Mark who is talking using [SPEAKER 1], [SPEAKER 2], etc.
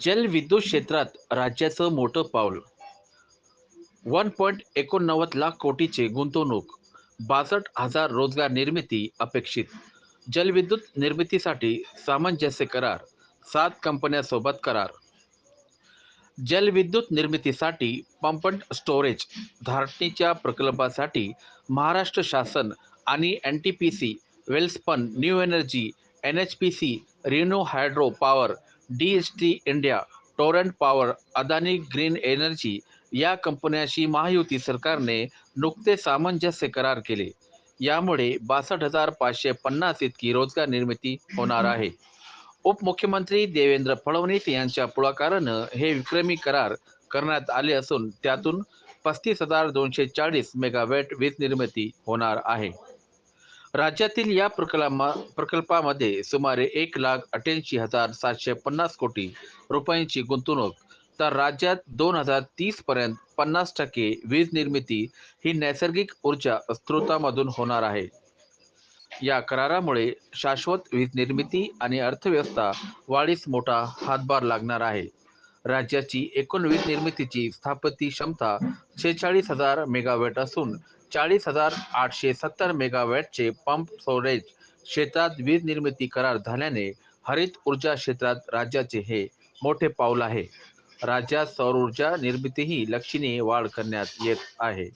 [SPEAKER 1] जलविद्युत क्षेत्रात राज्याचं मोठं पाऊल. वन पॉईंट एकोणनव्वद लाख कोटीचे गुंतवणूक बासष्ट हजार रोजगार निर्मिती अपेक्षित. जलविद्युत निर्मितीसाठी सामंजस्य करार सात कंपन्यांसोबत करार. जलविद्युत निर्मितीसाठी पंप स्टोरेज धारणीच्या प्रकल्पासाठी महाराष्ट्र शासन आणि N T P C Welspun new energy N H P C ReNew hydro power T India Torrent power Adani green energy या कंपन्याशी महायुती सरकारने नुकते सामंजस्य करार केले. यामुळे बासष्ट हजार पाचशे पन्नास इतकी रोजगार निर्मिती होणार आहे. उपमुख्यमंत्री देवेंद्र फडणवीस यांच्या पुढाकारानं हे विक्रमी करार करण्यात आले असून त्यातून पस्तीस हजार दोनशे चाळीस मेगावॅट वीज निर्मिती होणार आहे. राज्यातील या प्रकल्पा प्रकल्पामध्ये सुमारे एक लाख अठ्ठ्याऐंशी हजार सातशे पन्नास कोटी रुपयांची गुंतवणूक तर राज्यात दोन हजार तीस पर्यंत पन्नास टक्के वीज निर्मिती ही नैसर्गिक ऊर्जा स्रोतामधून होणार आहे. या करारामुळे शाश्वत वीज निर्मिती आणि अर्थव्यवस्था वाढीस मोठा हातभार लागणार आहे. राज्याची एकूण वीज निर्मितीची स्थापती क्षमता शेहेचाळीस हजार मेगावॅट असून चाळीस हजार आठशे सत्तर मेगावॅटचे पंप स्टोरेज क्षेत्रात वीज निर्मिती करार झाल्याने हरित ऊर्जा क्षेत्रात राज्याचे हे मोठे पाऊल आहे. राज्यात सौर ऊर्जा निर्मितीही लक्षणीय वाढ करण्यात येत आहे.